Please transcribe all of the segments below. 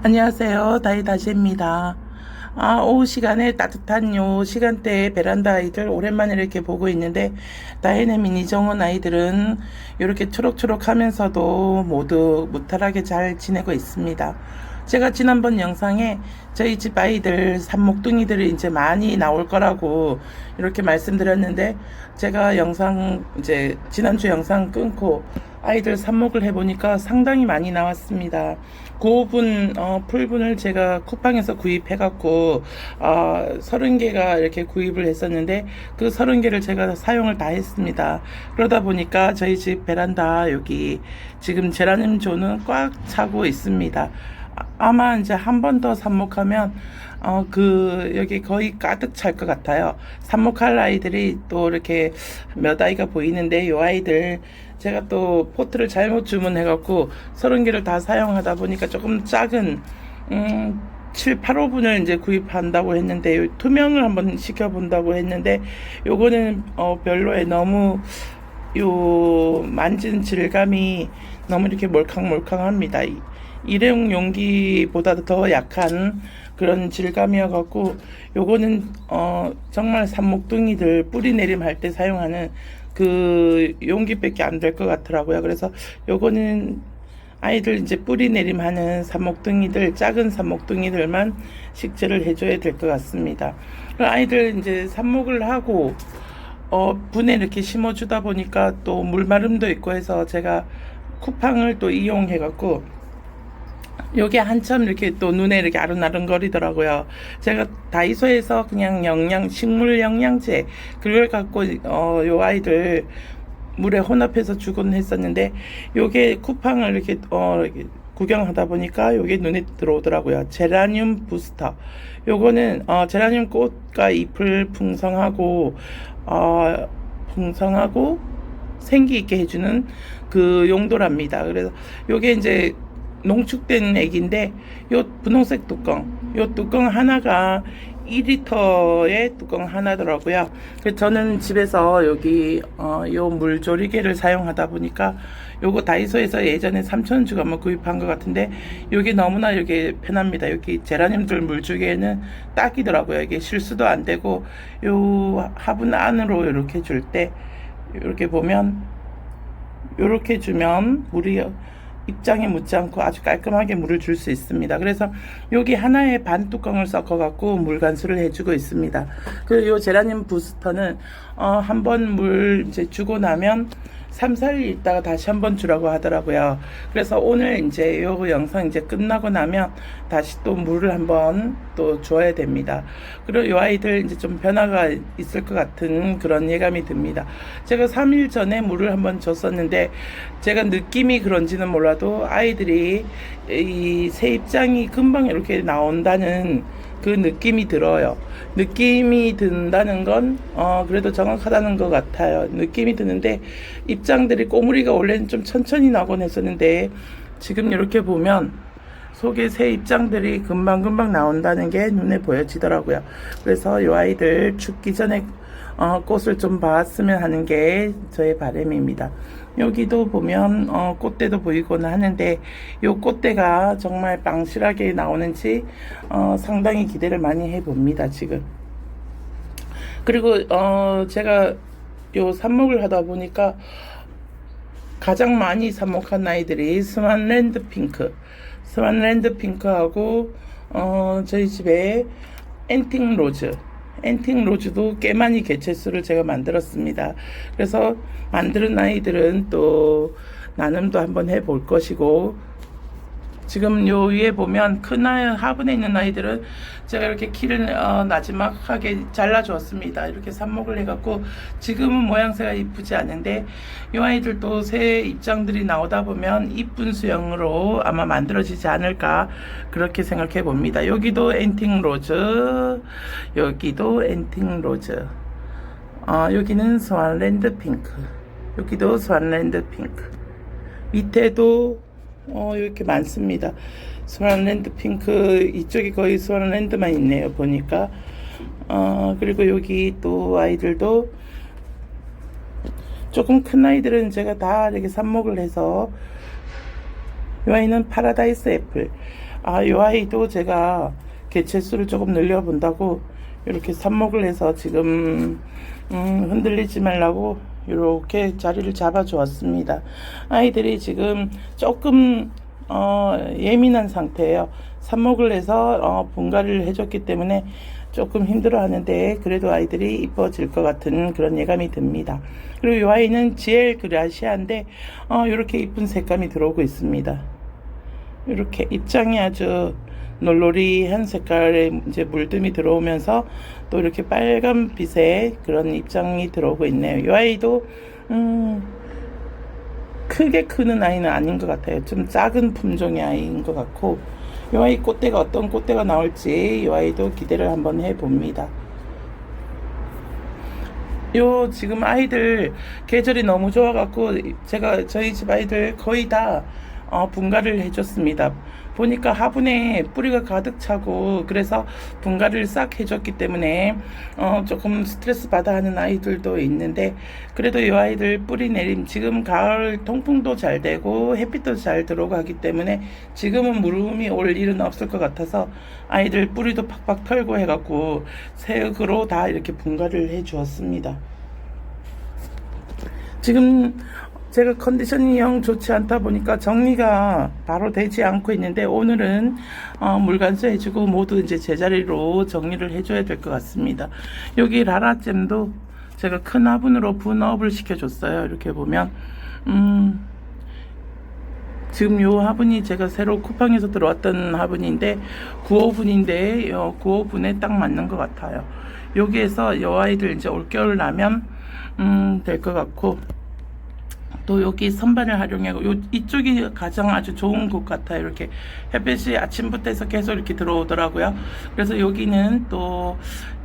안녕하세요. 다이다시입니다. 아, 오후 시간에 따뜻한 요 시간대에 베란다 아이들 오랜만에 이렇게 보고 있는데, 다이네 미니 정원 아이들은 이렇게 초록초록 하면서도 모두 무탈하게 잘 지내고 있습니다. 제가 지난번 영상에 저희 집 아이들 산목둥이들이 이제 많이 나올 거라고 이렇게 말씀드렸는데, 제가 영상, 이제 지난주 영상 끊고 아이들 삽목을 해보니까 상당히 많이 나왔습니다. 고분 어, 풀분을 제가 쿠팡에서 구입해갖고 어, 30개가 이렇게 구입을 했었는데 그 30개를 제가 사용을 다 했습니다. 그러다 보니까 저희 집 베란다 여기 지금 제라늄 조는 꽉 차고 있습니다. 아- 아마 이제 한 번 더 삽목하면 어 그 여기 거의 가득 찰 것 같아요. 삽목할 아이들이 또 이렇게 몇 아이가 보이는데 요 아이들 제가 또 포트를 잘못 주문해갖고 30개를 다 사용하다 보니까 조금 작은 음 7, 8호분을 이제 구입한다고 했는데 요 투명을 한번 시켜본다고 했는데 요거는 어 별로에 너무 요 만진 질감이 너무 이렇게 몰캉몰캉합니다. 이- 일회용 용기보다 더 약한 그런 질감이어 갖고 요거는 어 정말 산목둥이들 뿌리 내림 할 때 사용하는 그 용기밖에 안 될 것 같더라고요. 그래서 요거는 아이들 이제 뿌리 내림하는 산목둥이들 작은 산목둥이들만 식재를 해줘야 될 것 같습니다. 그 아이들 이제 삽목을 하고 어 분에 이렇게 심어주다 보니까 또 물마름도 있고 해서 제가 쿠팡을 또 이용해 갖고 요게 한참 이렇게 또 눈에 이렇게 아른아른거리더라고요. 제가 다이소에서 그냥 영양 식물 영양제 그걸 갖고 어 요 아이들 물에 혼합해서 주곤 했었는데 요게 쿠팡을 이렇게 어 이렇게 구경하다 보니까 요게 눈에 들어오더라고요. 제라늄 부스터. 요거는 어 제라늄 꽃과 잎을 풍성하고 어 풍성하고 생기 있게 해주는 그 용도랍니다. 그래서 요게 이제 농축된 액인데 요 분홍색 뚜껑 요 뚜껑 하나가 2리터의 뚜껑 하나더라고요. 그래서 저는 집에서 여기 어, 요 물조리개를 사용하다 보니까 요거 다이소에서 예전에 3,000원 주고 한번 구입한 것 같은데 요게 너무나 이게 편합니다. 여기 제라늄들 물주개는 딱이더라고요. 이게 실수도 안 되고 요 화분 안으로 이렇게 줄 때 이렇게 보면 이렇게 주면 물이 입장에 묻지 않고 아주 깔끔하게 물을 줄 수 있습니다. 그래서 여기 하나에 반 뚜껑을 섞어 갖고 물 간수를 해주고 있습니다. 그리고 요 제라늄 부스터는 어, 한번 물 이제 주고 나면 3, 4일 있다가 다시 한번 주라고 하더라고요. 그래서 오늘 이제 요 영상 이제 끝나고 나면 다시 또 물을 한번 또 줘야 됩니다. 그리고 요 아이들 이제 좀 변화가 있을 것 같은 그런 예감이 듭니다. 제가 3일 전에 물을 한번 줬었는데 제가 느낌이 그런지는 몰라도 아이들이 이 새 입장이 금방 이렇게 나온다는 그 느낌이 들어요. 느낌이 든다는 건, 어, 그래도 정확하다는 것 같아요. 느낌이 드는데, 입장들이 꼬무리가 원래는 좀 천천히 나곤 했었는데, 지금 이렇게 보면, 속에 새 입장들이 금방금방 나온다는 게 눈에 보여지더라고요. 그래서 이 아이들 죽기 전에 어, 꽃을 좀 봤으면 하는 게 저의 바람입니다. 여기도 보면 어, 꽃대도 보이고는 하는데 이 꽃대가 정말 빵실하게 나오는지 어, 상당히 기대를 많이 해봅니다. 지금. 그리고 어, 제가 요 삽목을 하다 보니까 가장 많이 삽목한 아이들이 스완랜드 핑크, 스완랜드 핑크하고 어, 저희 집에 엔팅 로즈, 엔팅 로즈도 꽤 많이 개체수를 제가 만들었습니다. 그래서 만드는 아이들은 또 나눔도 한번 해볼 것이고 지금 요 위에 보면 큰 아이 화분에 있는 아이들은 제가 이렇게 키를 어, 나지막하게 잘라 주었습니다. 이렇게 삽목을 해갖고 지금은 모양새가 이쁘지 않은데 이 아이들도 새 입장들이 나오다 보면 이쁜 수영으로 아마 만들어지지 않을까 그렇게 생각해 봅니다. 여기도 엔팅 로즈, 여기도 엔팅 로즈, 어, 여기는 스완랜드 핑크, 여기도 스완랜드 핑크, 밑에도 어, 이렇게 많습니다. 스완랜드 핑크, 이쪽이 거의 스완랜드만 있네요, 보니까. 어, 그리고 여기 또 아이들도 조금 큰 아이들은 제가 다 이렇게 삽목을 해서 이 아이는 파라다이스 애플. 아, 이 아이도 제가 개체수를 조금 늘려본다고 이렇게 삽목을 해서 지금 음, 흔들리지 말라고 이렇게 자리를 잡아 주었습니다. 아이들이 지금 조금 어, 예민한 상태예요. 삽목을 해서 어, 분갈이를 해줬기 때문에 조금 힘들어 하는데 그래도 아이들이 이뻐질 것 같은 그런 예감이 듭니다. 그리고 이 아이는 GL 그라시아인데 어, 이렇게 이쁜 색감이 들어오고 있습니다. 이렇게 입장이 아주 놀놀이한 색깔의 이제 물듬이 들어오면서 또 이렇게 빨간 빛의 그런 입장이 들어오고 있네요. 이 아이도 음, 크게 크는 아이는 아닌 것 같아요. 좀 작은 품종의 아이인 것 같고 이 아이 꽃대가 어떤 꽃대가 나올지 이 아이도 기대를 한번 해봅니다. 요 지금 아이들 계절이 너무 좋아갖고 제가 저희 집 아이들 거의 다 어, 분갈이를 해줬습니다. 보니까 화분에 뿌리가 가득 차고 그래서 분갈이를 싹 해줬기 때문에 어, 조금 스트레스 받아 하는 아이들도 있는데 그래도 이 아이들 뿌리 내림 지금 가을 통풍도 잘 되고 햇빛도 잘 들어가기 때문에 지금은 물음이 올 일은 없을 것 같아서 아이들 뿌리도 팍팍 털고 해갖고 새흙으로 다 이렇게 분갈이를 해 주었습니다. 지금 제가 컨디션이 영 좋지 않다 보니까 정리가 바로 되지 않고 있는데 오늘은 어, 물간수 해주고 모두 이제 제자리로 정리를 해줘야 될 것 같습니다. 여기 라라잼도 제가 큰 화분으로 분업을 시켜줬어요. 이렇게 보면 음, 지금 요 화분이 제가 새로 쿠팡에서 들어왔던 화분인데 9호분인데 요 9호분에 딱 맞는 것 같아요. 여기에서 요 아이들 이제 올겨울 나면 음, 될 것 같고 또 여기 선반을 활용하고 요 이쪽이 가장 아주 좋은 곳 같아요. 이렇게 햇빛이 아침부터 해서 계속 이렇게 들어오더라고요. 그래서 여기는 또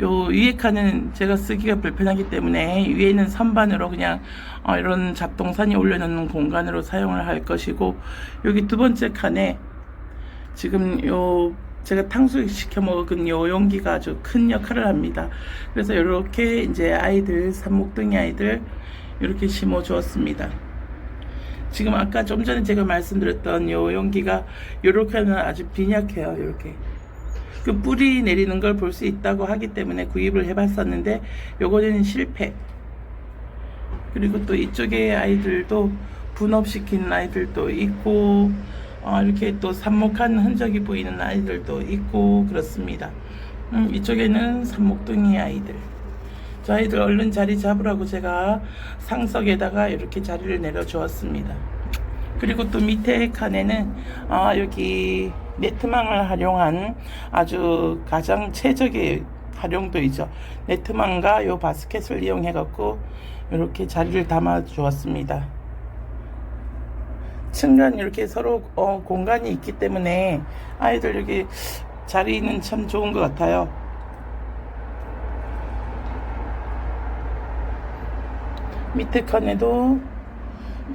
요 위에 칸은 제가 쓰기가 불편하기 때문에 위에는 선반으로 그냥 어, 이런 잡동산이 올려놓는 공간으로 사용을 할 것이고 여기 두 번째 칸에 지금 요 제가 탕수육 시켜 먹은 요 용기가 아주 큰 역할을 합니다. 그래서 이렇게 이제 아이들 산목등이 아이들 이렇게 심어 주었습니다. 지금 아까 좀 전에 제가 말씀드렸던 요 용기가 요렇게는 아주 빈약해요. 이렇게 그 뿌리 내리는 걸 볼 수 있다고 하기 때문에 구입을 해봤었는데 요거는 실패. 그리고 또 이쪽에 아이들도 분업시킨 아이들도 있고 어, 이렇게 또 삽목한 흔적이 보이는 아이들도 있고 그렇습니다. 음, 이쪽에는 삽목둥이 아이들. 저 아이들 얼른 자리 잡으라고 제가 상석에다가 이렇게 자리를 내려 주었습니다. 그리고 또 밑에 칸에는 아, 여기 네트망을 활용한 아주 가장 최적의 활용도이죠. 네트망과 요 바스켓을 이용해 갖고 이렇게 자리를 담아 주었습니다. 층간 이렇게 서로 어, 공간이 있기 때문에 아이들 여기 자리는 참 좋은 것 같아요. 밑에 칸에도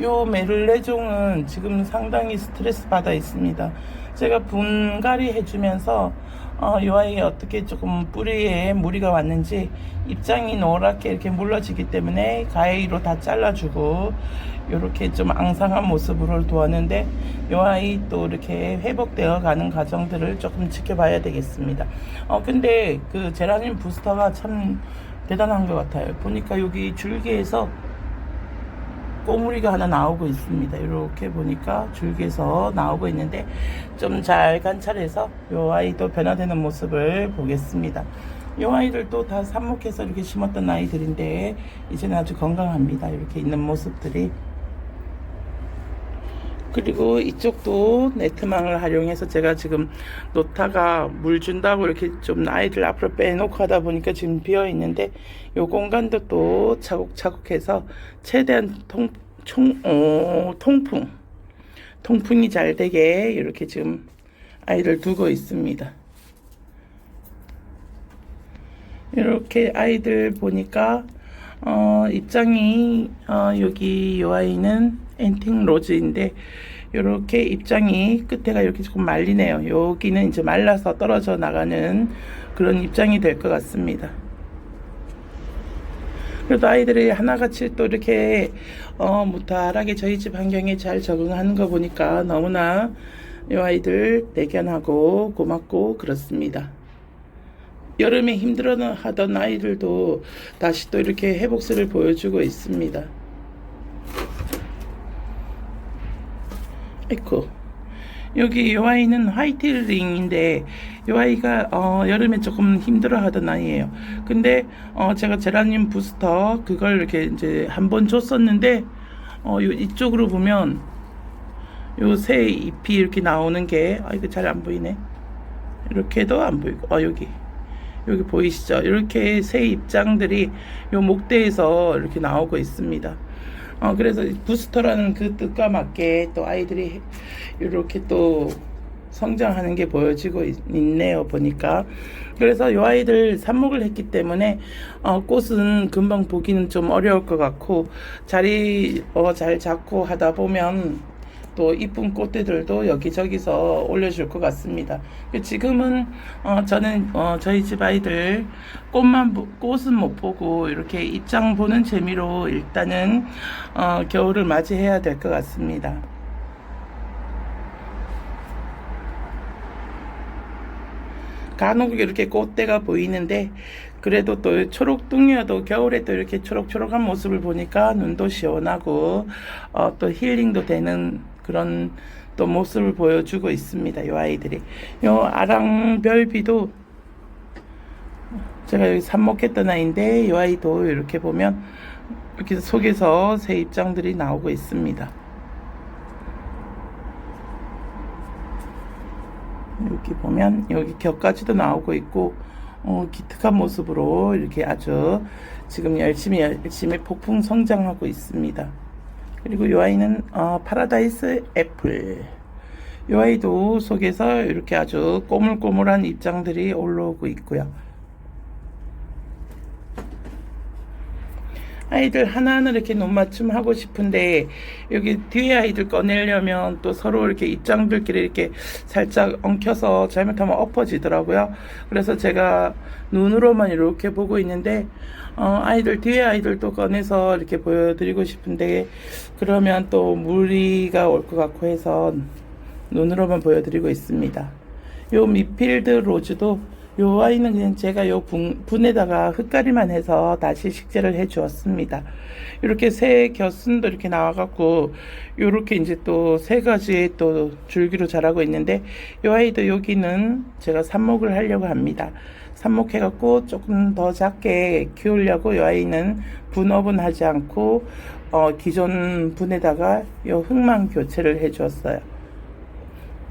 요 메를레종은 지금 상당히 스트레스 받아 있습니다. 제가 분갈이 해주면서 어, 요 아이에 어떻게 조금 뿌리에 무리가 왔는지 입장이 노랗게 이렇게 물러지기 때문에 가위로 다 잘라주고 이렇게 좀 앙상한 모습으로 두었는데 요 아이 또 이렇게 회복되어 가는 과정들을 조금 지켜봐야 되겠습니다. 어 근데 그 제라늄 부스터가 참 대단한 것 같아요. 보니까 여기 줄기에서 꼬물이가 하나 나오고 있습니다. 이렇게 보니까 줄기에서 나오고 있는데 좀 잘 관찰해서 요 아이도 변화되는 모습을 보겠습니다. 요 아이들도 다 삽목해서 이렇게 심었던 아이들인데 이제는 아주 건강합니다. 이렇게 있는 모습들이 그리고 이쪽도 네트망을 활용해서 제가 지금 노타가 물 준다고 이렇게 좀 아이들 앞으로 빼놓고 하다 보니까 지금 비어 있는데 요 공간도 또 차곡차곡해서 최대한 통, 총, 어, 통풍 통풍이 잘 되게 이렇게 지금 아이를 두고 있습니다. 이렇게 아이들 보니까 어, 입장이 어, 여기 요 아이는 엔팅 로즈인데 이렇게 입장이 끝에가 이렇게 조금 말리네요. 여기는 이제 말라서 떨어져 나가는 그런 입장이 될 것 같습니다. 그래도 아이들이 하나같이 또 이렇게 어, 무탈하게 저희 집 환경에 잘 적응하는 거 보니까 너무나 이 아이들 대견하고 고맙고 그렇습니다. 여름에 힘들어 하던 아이들도 다시 또 이렇게 회복세를 보여주고 있습니다. 아이고 여기 요 아이는 화이트링인데 요 아이가 어, 여름에 조금 힘들어하던 아이예요. 근데 어, 제가 제라늄 부스터 그걸 이렇게 이제 한 번 줬었는데 어, 요 이쪽으로 보면 요 새 잎이 이렇게 나오는 게 아 이거 잘 안 보이네. 이렇게도 안 보이고 아 여기 여기 보이시죠? 이렇게 새 입장들이 요 목대에서 이렇게 나오고 있습니다. 어, 그래서 부스터라는 그 뜻과 맞게 또 아이들이 이렇게 또 성장하는 게 보여지고 있, 네요 보니까. 그래서 요 아이들 삽목을 했기 때문에 어, 꽃은 금방 보기는 좀 어려울 것 같고 자리 어, 잘 잡고 하다 보면 또 이쁜 꽃들도 여기저기서 올려줄 것 같습니다. 지금은 어, 저는 어, 저희 집 아이들 꽃만 보- 꽃은 못 보고 이렇게 입장 보는 재미로 일단은 어, 겨울을 맞이해야 될 것 같습니다. 간혹 이렇게 꽃대가 보이는데 그래도 또 초록둥이여도 겨울에 또 이렇게 초록초록한 모습을 보니까 눈도 시원하고 어, 또 힐링도 되는 그런 또 모습을 보여주고 있습니다. 요 아이들이 요 아랑별비도 제가 여기 삽목했던 아이인데 요 아이도 이렇게 보면 이렇게 속에서 새 입장들이 나오고 있습니다. 여기 보면 여기 격까지도 나오고 있고 어, 기특한 모습으로 이렇게 아주 지금 열심히 열심히 폭풍 성장하고 있습니다. 그리고 이 아이는 어, 파라다이스 애플. 이 아이도 속에서 이렇게 아주 꼬물꼬물한 입장들이 올라오고 있고요. 아이들 하나하나 이렇게 눈 맞춤 하고 싶은데 여기 뒤에 아이들 꺼내려면 또 서로 이렇게 입장들끼리 이렇게 살짝 엉켜서 잘못하면 엎어지더라고요. 그래서 제가 눈으로만 이렇게 보고 있는데 어, 아이들 뒤에 아이들도 꺼내서 이렇게 보여드리고 싶은데 그러면 또 무리가 올 것 같고 해서 눈으로만 보여드리고 있습니다. 요 미필드 로즈도 요 아이는 그냥 제가 요 분, 분에다가 흙가리만 해서 다시 식재를 해 주었습니다. 이렇게 새 겨순도 이렇게 나와갖고 요렇게 이제 또 세 가지의 또 줄기로 자라고 있는데 요 아이도 여기는 제가 삽목을 하려고 합니다. 삽목해갖고 조금 더 작게 키우려고 요 아이는 분업은 하지 않고 어, 기존 분에다가 요 흙만 교체를 해 주었어요.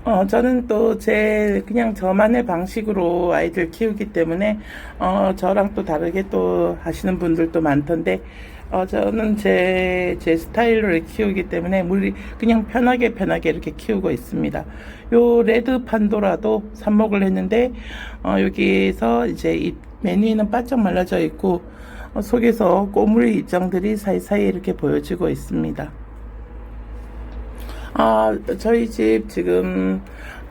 어, 저는 또 제 그냥 저만의 방식으로 아이들 키우기 때문에 어, 저랑 또 다르게 또 하시는 분들도 많던데 어, 저는 제, 제 스타일로 키우기 때문에 물이 그냥 편하게 편하게 이렇게 키우고 있습니다. 요 레드 판도라도 삽목을 했는데 어, 여기에서 이제 이 메뉴에는 바짝 말라져 있고 어, 속에서 꼬물 입장들이 사이사이 이렇게 보여지고 있습니다. 아, 저희 집 지금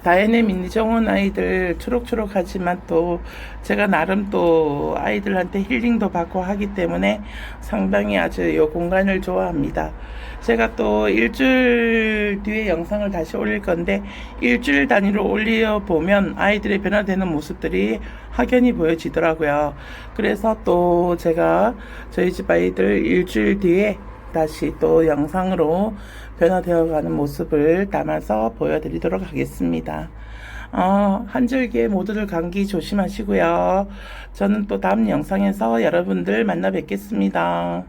다혜네 민정원 아이들 초록초록하지만 또 제가 나름 또 아이들한테 힐링도 받고 하기 때문에 상당히 아주 이 공간을 좋아합니다. 제가 또 일주일 뒤에 영상을 다시 올릴 건데 일주일 단위로 올려 보면 아이들의 변화되는 모습들이 확연히 보여지더라고요. 그래서 또 제가 저희 집 아이들 일주일 뒤에 다시 또 영상으로 변화되어가는 모습을 담아서 보여드리도록 하겠습니다. 어, 한 줄기에 모두들 감기 조심하시고요. 저는 또 다음 영상에서 여러분들 만나 뵙겠습니다.